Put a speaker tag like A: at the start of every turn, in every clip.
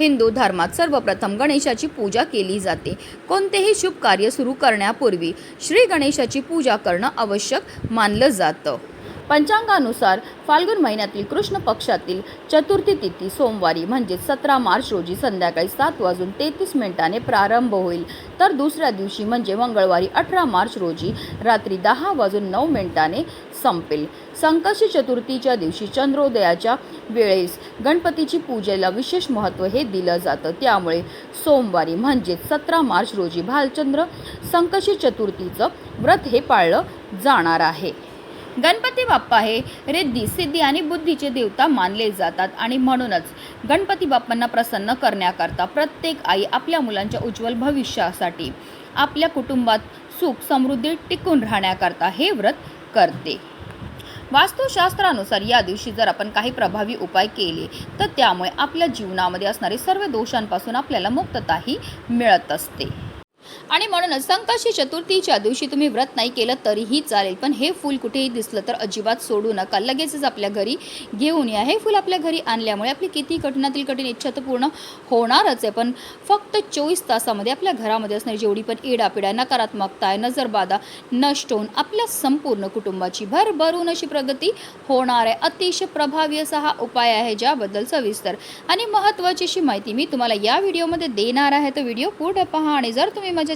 A: हिंदू धर्मात सर्वप्रथम गणेशाची पूजा केली जाते. कोणतेही शुभ कार्य सुरू करण्यापूर्वी श्री गणेशाची पूजा करणं आवश्यक मानलं जातं. पंचांगानुसार फाल्गुन महिन्यातील कृष्ण पक्षातील चतुर्थी तिथी सोमवारी म्हणजे सतरा मार्च रोजी संध्याकाळी सात वाजून तेहतीस मिनिटाने प्रारंभ होईल. तर दुसऱ्या दिवशी म्हणजे मंगळवारी अठरा मार्च रोजी रात्री दहा वाजून नऊ मिनिटाने संपेल. संकष्टी चतुर्थीच्या दिवशी चंद्रोदयाच्या वेळेस गणपतीची पूजेला विशेष महत्त्व हे दिलं जातं. त्यामुळे सोमवारी म्हणजेच सतरा मार्च रोजी भालचंद्र संकष्टी चतुर्थीचं व्रत हे पाळलं जाणार आहे. गणपती बाप्पा हे रिद्धी सिद्धी आणि बुद्धीचे देवता मानले जातात आणि म्हणूनच गणपती बाप्पांना प्रसन्न करण्याकरता प्रत्येक आई आपल्या मुलांच्या उज्ज्वल भविष्यासाठी आपल्या कुटुंबात सुख समृद्धी टिकून राहण्याकरता हे व्रत करते. वास्तुशास्त्रानुसार या दिवशी जर आपण काही प्रभावी उपाय केले तर त्यामुळे आपल्या जीवनामध्ये असणारे सर्व दोषांपासून आपल्याला मुक्तताही मिळत असते. आणि म्हणूनच संकष्टी चतुर्थीच्या दिवशी तुम्ही व्रत नाही केलं तरीही चालेल. पण हे फूल कुठेही दिसलं तर अजिबात सोडू नका. लगेचच आपल्या घरी घेऊन या. हे फूल आपल्या घरी आणल्यामुळे आपली किती कठीणातील कठीण इच्छा तर पूर्ण होणारच आहे. पण फक्त चोवीस तासामध्ये आपल्या घरामध्ये असणारी जेवढी पण इडापिडा नकारात्मकता आहे नजरबाधा नष्ट होऊन आपल्या संपूर्ण कुटुंबाची भरभरून अशी प्रगती होणार आहे. अतिशय प्रभावी असा हा उपाय आहे ज्याबद्दल सविस्तर आणि महत्त्वाची अशी माहिती मी तुम्हाला या व्हिडिओमध्ये देणार आहे. तर व्हिडिओ पुढे पहा आणि जर तुम्ही माझ्या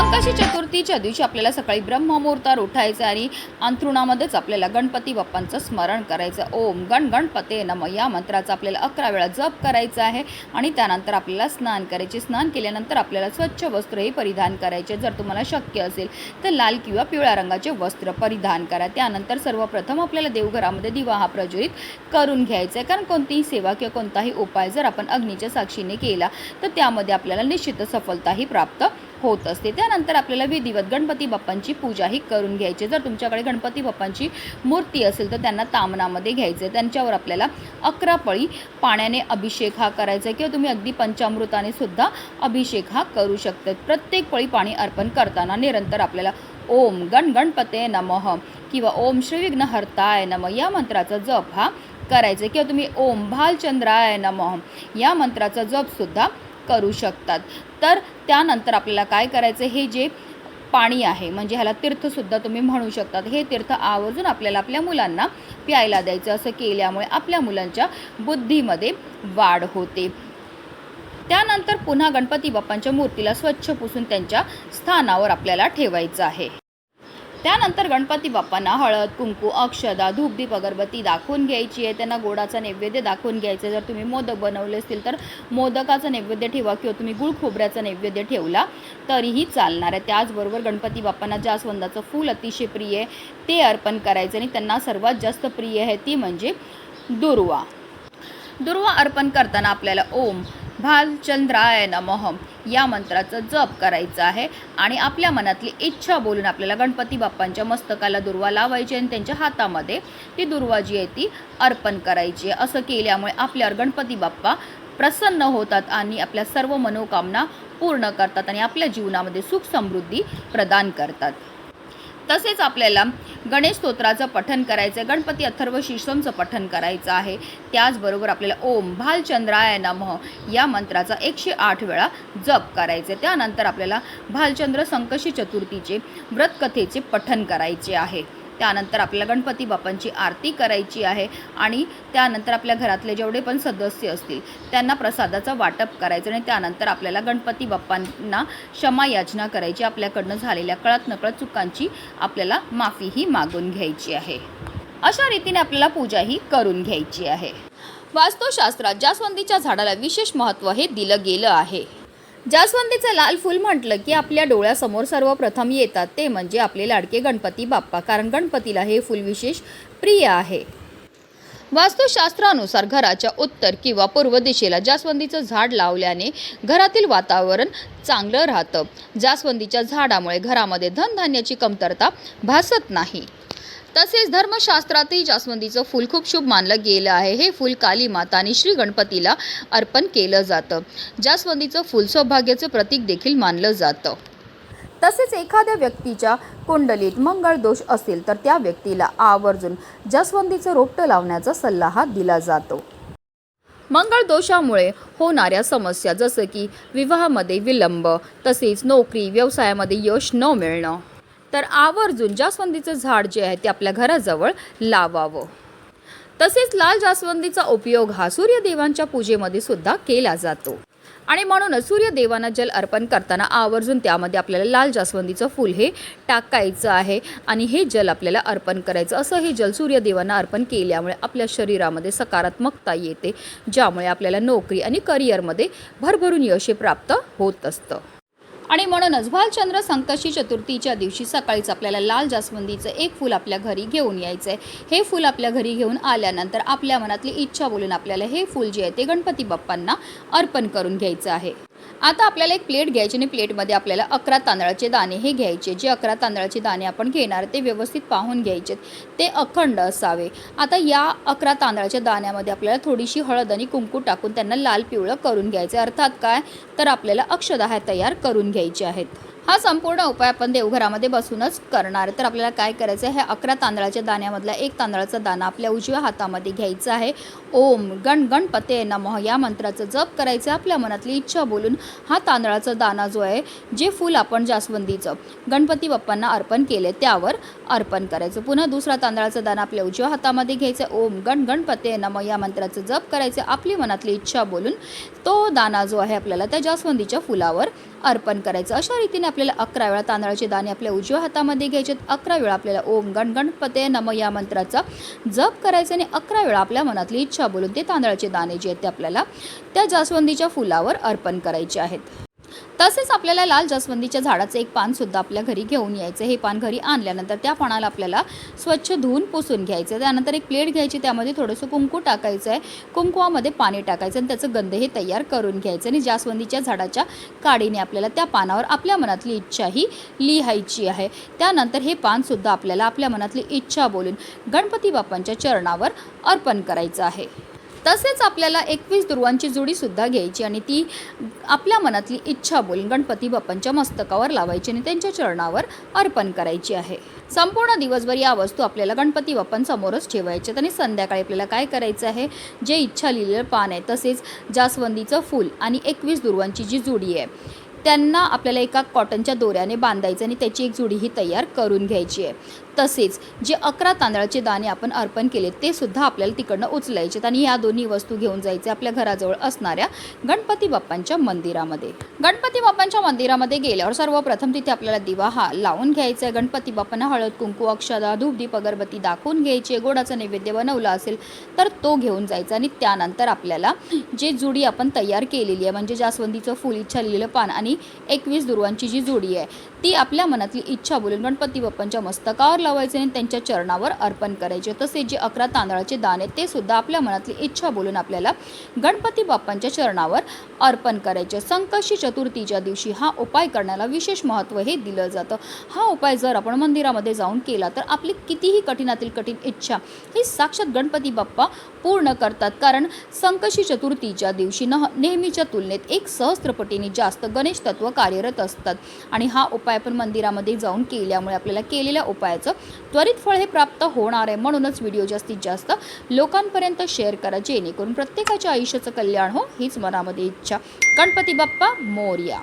A: संकष्टी चतुर्थीच्या दिवशी आपल्याला सकाळी ब्रह्ममुहूर्तावर उठायचं आणि अंथरुणामध्येच आपल्याला गणपती बाप्पांचं स्मरण करायचं. ओम गण गणपते नम. या मंत्राचा आपल्याला अकरा वेळा जप करायचा आहे आणि त्यानंतर आपल्याला स्नान करायचे. स्नान केल्यानंतर आपल्याला स्वच्छ वस्त्र हे परिधान करायचे. जर तुम्हाला शक्य असेल तर लाल किंवा पिवळ्या रंगाचे वस्त्र परिधान करा. त्यानंतर सर्वप्रथम आपल्याला देवघरामध्ये दिवा हा प्रज्वलित करून घ्यायचा आहे. कारण कोणतीही सेवा किंवा कोणताही उपाय जर आपण अग्नीच्या साक्षीने केला तर त्यामध्ये आपल्याला निश्चित सफलताही प्राप्त होत असते. त्यानंतर आपल्याला विधिवत गणपती बाप्पांची पूजाही करून घ्यायची. जर तुमच्याकडे गणपती बाप्पांची मूर्ती असेल तर त्यांना तामनामध्ये घ्यायचे त्यांच्यावर आपल्याला अकरा पळी पाण्याने अभिषेक हा करायचा किंवा तुम्ही अगदी पंचामृताने सुद्धा अभिषेक हा करू शकतात प्रत्येक पळी पाणी अर्पण करताना निरंतर आपल्याला ओम गण गणपते नमः किंवा ओम श्री विघ्नहर्ताय नम या मंत्राचा जप हा करायचा किंवा तुम्ही ओम भालचंद्राय नमः या मंत्राचा जपसुद्धा करू शकतात. तर त्यानंतर आपल्याला काय करायचं हे जे पाणी आहे म्हणजे ह्याला तीर्थसुद्धा तुम्ही म्हणू शकतात. हे तीर्थ आवर्जून आपल्याला आपल्या मुलांना प्यायला द्यायचं. असं केल्यामुळे आपल्या मुलांच्या बुद्धीमध्ये वाढ होते. त्यानंतर पुन्हा गणपती बाप्पांच्या मूर्तीला स्वच्छ पुसून त्यांच्या स्थानावर आपल्याला ठेवायचं आहे. त्यानंतर गणपती बाप्पांना हळद कुंकू अक्षदा धूपदीप अगरबत्ती दाखवून घ्यायची आहे. त्यांना गोडाचा नैवेद्य दाखवून घ्यायचं आहे. जर तुम्ही मोदक बनवले असतील तर मोदकाचा नैवेद्य ठेवा किंवा तुम्ही गुळ खोबऱ्याचा नैवेद्य ठेवला तरीही चालणार आहे. त्याचबरोबर गणपती बाप्पांना जास्वंदाचं फूल अतिशय प्रिय आहे ते अर्पण करायचं आणि त्यांना सर्वात जास्त प्रिय आहे ती म्हणजे दुर्वा. दुर्वा अर्पण करताना आपल्याला ओम भालचंद्राय नमः. या मंत्राचं जप करायचं आहे आणि आपल्या मनातली इच्छा बोलून आपल्याला गणपती बाप्पांच्या मस्तकाला दुर्वा लावायची आणि त्यांच्या हातामध्ये ती दुर्वा जी आहे ती अर्पण करायची आहे. असं केल्यामुळे आपल्यावर गणपती बाप्पा प्रसन्न होतात आणि आपल्या सर्व मनोकामना पूर्ण करतात आणि आपल्या जीवनामध्ये सुख समृद्धी प्रदान करतात. तसेच आपल्याला गणेश स्तोत्राचं पठन करायचं आहे गणपती अथर्व शीर्षमचं पठन करायचं आहे. त्याचबरोबर आपल्याला ओम भालचंद्राय नमः या मंत्राचा एकशे आठ वेळा जप करायचे त्यानंतर आपल्याला भालचंद्र संकशी चतुर्थीचे व्रतकथेचे पठन करायचे आहे. त्यानंतर आपल्याला गणपती बाप्पांची आरती करायची आहे आणि त्यानंतर आपल्या घरातले जेवढे पण सदस्य असतील त्यांना प्रसादाचं वाटप करायचं आणि त्यानंतर आपल्याला गणपती बाप्पांना क्षमा याचना करायची. आपल्याकडनं झालेल्या कळत नकळत चुकांची आपल्याला माफीही मागून घ्यायची आहे. अशा रीतीने आपल्याला पूजाही करून घ्यायची आहे. वास्तुशास्त्रात जास्वंदीच्या झाडाला विशेष महत्त्व हे दिलं गेलं आहे. जास्वंदीचं लाल फूल म्हटलं की आपल्या डोळ्यासमोर सर्वप्रथम येतात. ते म्हणजे आपले लाडके गणपती बाप्पा. कारण गणपतीला हे फूल विशेष प्रिय आहे. वास्तुशास्त्रानुसार घराच्या उत्तर किंवा पूर्व दिशेला जास्वंदीचं झाड लावल्याने घरातील वातावरण चांगलं राहतं. जास्वंदीच्या झाडामुळे घरामध्ये धनधान्याची कमतरता भासत नाही. तसेच धर्मशास्त्रातही जास्वंदीचं फूल खूप शुभ मानलं गेलं आहे. हे फूल काली माता आणि श्री गणपतीला अर्पण केलं जातं. जास्वंदीचं फूल सौभाग्याचं प्रतीक देखील मानलं जातं. तसेच एखाद्या व्यक्तीच्या कुंडलीत मंगळ दोष असेल तर त्या व्यक्तीला आवर्जून जास्वंदीचं रोपटं लावण्याचा सल्ला हा दिला जातो. मंगळ दोषामुळे होणाऱ्या समस्या जसं की विवाहामध्ये विलंब तसेच नोकरी व्यवसायामध्ये यश न मिळणं. तर आवर्जून जास्वंदीचं झाड जे आहे ते आपल्या घराजवळ लावावं. तसेच लाल जास्वंदीचा उपयोग हा सूर्यदेवांच्या पूजेमध्ये सुद्धा केला जातो. आणि म्हणूनच सूर्यदेवांना जल अर्पण करताना आवर्जून त्यामध्ये आपल्याला लाल जास्वंदीचं फूल हे टाकायचं आहे आणि हे जल आपल्याला अर्पण करायचं. असं हे जल सूर्यदेवांना अर्पण केल्यामुळे आपल्या शरीरामध्ये सकारात्मकता येते ज्यामुळे आपल्याला नोकरी आणि करिअरमध्ये भरभरून यश प्राप्त होत असतं. आणि म्हणूनच भालचंद्र संकष्टी चतुर्थीच्या दिवशी सकाळीच आपल्याला लाल जास्वंदीचं एक फूल आपल्या घरी घेऊन यायचं आहे हे फूल आपल्या घरी घेऊन आल्यानंतर आपल्या मनातली इच्छा बोलून आपल्याला हे फूल जे आहे ते गणपती बाप्पांना अर्पण करून घ्यायचं आहे. आता आपल्याला एक प्लेट घ्यायची आणि प्लेटमध्ये आपल्याला अकरा तांदळाचे दाणे हे घ्यायचे. जे अकरा तांदळाचे दाणे आपण घेणार ते व्यवस्थित पाहून घ्यायचे. ते अखंड असावे. आता या अकरा तांदळाच्या दाण्यामध्ये आपल्याला थोडीशी हळद आणि कुंकू टाकून त्यांना लाल पिवळं करून घ्यायचं अर्थात काय? तर आपल्याला अक्षदा तयार करून घ्यायचे आहेत. हा संपूर्ण उपाय आपण देवघरामध्ये बसूनच करणार. तर आपल्याला काय करायचं आहे? हे अकरा तांदळाच्या दाण्यामधला एक तांदळाचा दाणा आपल्या उजव्या हातामध्ये घ्यायचा आहे. ओम गण गणपते नमः या मंत्राचं जप करायचं आपल्या मनातली इच्छा बोलून हा तांदळाचा दाणा जो आहे जे फूल आपण जास्वंदीचं गणपती बाप्पांना अर्पण केले त्यावर अर्पण करायचं. पुन्हा दुसरा तांदळाचा दाणा आपल्या उजव्या हातामध्ये घ्यायचा ओम गण गणपते नमः या मंत्राचं जप करायचं आपली मनातली इच्छा बोलून तो दाणा जो आहे आपल्याला त्या जास्वंदीच्या फुलावर अर्पण करायचं. अशा रीतीने आपल्याला अकरा वेळा तांदळाचे दाणे आपल्या उजव्या हातामध्ये घ्यायचे अकरा वेळा आपल्याला ओम गण गणपते नम या मंत्राचा जप करायचा आणि अकरा वेळा आपल्या मनातली इच्छा बोलून ते तांदळाचे दाणे जे आहेत ते आपल्याला त्या जास्वंदीच्या फुलावर अर्पण करायचे आहेत. तसेच आपल्याला लाल जास्वंदीच्या झाडाचं एक पानसुद्धा आपल्या घरी घेऊन यायचं. हे पान घरी आणल्यानंतर त्या पानाला आपल्याला स्वच्छ धुवून पुसून घ्यायचं. त्यानंतर एक प्लेट घ्यायची त्यामध्ये थोडंसं कुंकू टाकायचं आहे कुंकुवामध्ये पाणी टाकायचं आणि त्याचं गंध हे तयार करून घ्यायचं आणि जास्वंदीच्या झाडाच्या काडीने आपल्याला त्या पानावर आपल्या मनातली इच्छा ही लिहायची आहे. त्यानंतर हे पानसुद्धा आपल्याला आपल्या मनातली इच्छा बोलून गणपती बाप्पांच्या चरणावर अर्पण करायचं आहे. तसेच आपल्याला एकवीस दुर्वांची जुडीसुद्धा घ्यायची आणि ती आपल्या मनातली इच्छा बोलून गणपती बाप्पांच्या मस्तकावर लावायची आणि त्यांच्या चरणावर अर्पण करायची आहे. संपूर्ण दिवसभर या वस्तू आपल्याला गणपती बाप्पांसमोरच ठेवायच्यात आणि संध्याकाळी आपल्याला काय करायचं आहे? जे इच्छा लिहिलेलं पान आहे तसेच जास्वंदीचं फूल आणि एकवीस दुर्वांची जी जुडी आहे त्यांना आपल्याला एका कॉटनच्या दोऱ्याने बांधायचं आणि त्याची एक जुडी ही तयार करून घ्यायची आहे. तसेच जे अकरा तांदळाचे दाणे आपण अर्पण केले ते सुद्धा आपल्याला तिकडनं उचलायचे आणि या दोन्ही वस्तू घेऊन जायचे आपल्या घराजवळ असणाऱ्या गणपती बाप्पांच्या मंदिरामध्ये. गणपती बाप्पांच्या मंदिरामध्ये गेल्यावर सर्वप्रथम तिथे आपल्याला दिवा हा लावून घ्यायचा आहे. गणपती बाप्पांना हळद कुंकू अक्षदा धूपदीप अगरबत्ती दाखवून घ्यायची आहे. गोडाचा नैवेद्य बनवला असेल तर तो घेऊन जायचा आणि त्यानंतर आपल्याला जे जुडी आपण तयार केलेली आहे म्हणजे जास्वंदीचं फुल इच्छा लिहिलेलं पान आणि एकवीस दुर्वांची जी जोडी आहे ती आपल्या मनातली इच्छा बोलून गणपती बाप्पांच्या मस्तकावर लावायचे आणि त्यांच्या चरणावर अर्पण करायचे. तसेच जे अकरा तांदळाचे दाणे ते सुद्धा आपल्या मनातली इच्छा बोलून आपल्याला गणपती बाप्पांच्या चरणावर अर्पण करायचे. संकष्टी चतुर्थीच्या दिवशी हा उपाय करण्याला विशेष महत्त्व हे दिलं जातं. हा उपाय जर आपण मंदिरामध्ये जाऊन केला तर आपली कितीही कठीणातील कठीण इच्छा ही साक्षात गणपती बाप्पा पूर्ण करतात. कारण संकष्टी चतुर्थीच्या दिवशी न नेहमीच्या तुलनेत एक सहस्त्रपटीने जास्त गणेश तत्व कार्यरत असतात. आणि हा उपाय आपण मंदिरामध्ये जाऊन केल्यामुळे आपल्याला केलेल्या उपायाचं त्वरित फळ हे प्राप्त होणार आहे. म्हणूनच व्हिडिओ जास्तीत जास्त लोकांपर्यंत शेअर करा जेणेकरून प्रत्येकाच्या आयुष्याचं कल्याण हो हीच मनामध्ये इच्छा. गणपती बाप्पा मोर्या.